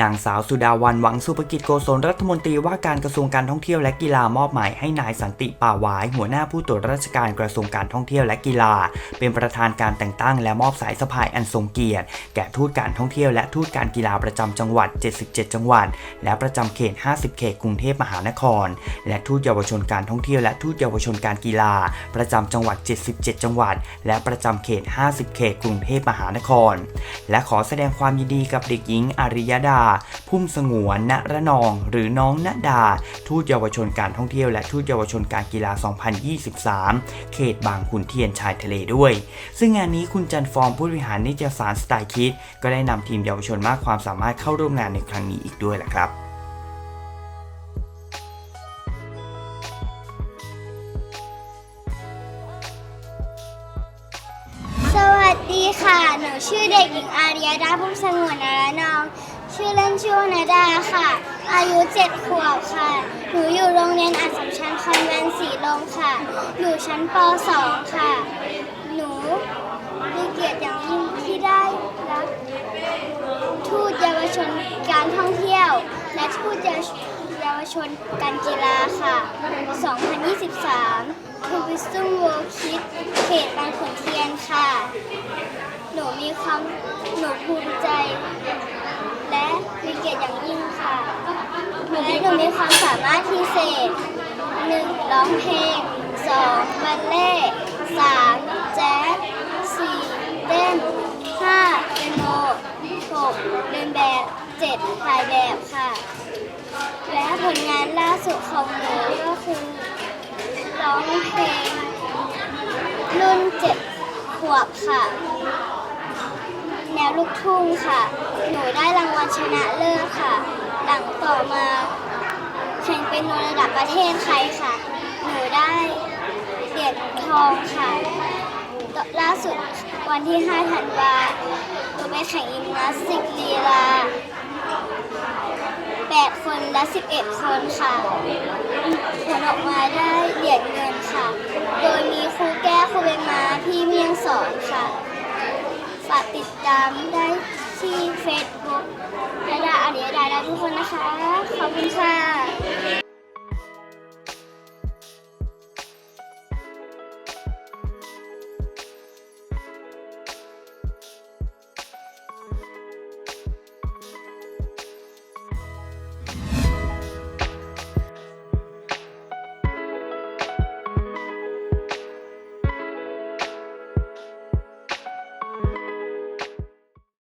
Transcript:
นางสาวสุดาวันหวังสุภกิจโกศลรัฐมนตรีว่าการกระทรวงการท่องเที่ยวและกีฬามอบหมายให้นายสันติป่าหวาย หัวหน้าผู้ตรวจราชการกระทรวงการท่องเที่ยวและกีฬา เป็นประธานการแต่งตั้งและมอบสายสะพายอันทรงเกียรติ แก่ทูตการท่องเที่ยวและทูตการกีฬาประจำจังหวัด 77 จังหวัด และประจำเขต 50 เขตกรุงเทพมหานคร และทูตเยาวชนการท่องเที่ยวและทูตเยาวชนการกีฬา ประจำจังหวัด 77 จังหวัด และประจำเขต 50 เขตกรุงเทพมหานคร และขอแสดงความยินดีกับเด็กหญิงอาริยดาพุ่มสงวนณระนอง หรือน้องณดา ทูตเยาวชนการท่องเที่ยวและทูตเยาวชนการกีฬา 2023 เขตบางขุนเทียนชายทะเลด้วย ซึ่งงานนี้คุณจันฟอร์มผู้บริหารนิตยสารสไตล์คิด ก็ได้นำทีมเยาวชนมากความสามารถเข้าร่วมงานในครั้งนี้อีกด้วยแหละครับสวัสดีค่ะ หนูชื่อเด็กหญิงอารียดาพุ่มสงวนนรนอง ชื่อเล่นชื่อวนาดาค่ะ อายุเจ็ดขวบค่ะ หนูอยู่โรงเรียนอัสสัมชัญคอนแวนสีลมค่ะ อยู่ชั้นป .2 ค่ะ หนูมีเกียรติอย่างยิ่งที่ได้รับทูตเยาวชนการท่องเที่ยว และทูตเยาวชนการกีฬาค่ะ 2023ทูบิสตุ m เวิลด์คิดเขตบางขุนเทียนค่ะ หนูมีความหนูภูมิใจ และมีเกียรติอย่างยิ่งค่ะ และหนู มีความสามารถพิเศษ 1. ร้องเพลง 2. บัลเล่ต์ 3. แจ๊ส 4. เต้น 5. เปียโน 6. เดินแบบ 7. ถ่ายแบบค่ะ และผลงานล่าสุดของหนูก็คือร้องเพลงรุ่น 7 ขวบค่ะแนวลูกทุ่งค่ะ หนูได้รางวัลชนะเลิศค่ะ หลังต่อมา แข่งเป็นโนระดับประเทศไทยค่ะ หนูได้เหรียญทองค่ะ ล่าสุดวันที่ 5 ธันวาหนูไปแข่งยิมนาสติกลีลา8 คนและ 11 คนค่ะ ผลออกมาได้เหรียญเงินค่ะ โดยมีครูแก้ครูเบนมาพี่เมียงสอนค่ะ ฝากติดตามได้ที่เดียดาและทุกคน นะคะ ขอบคุณค่ะ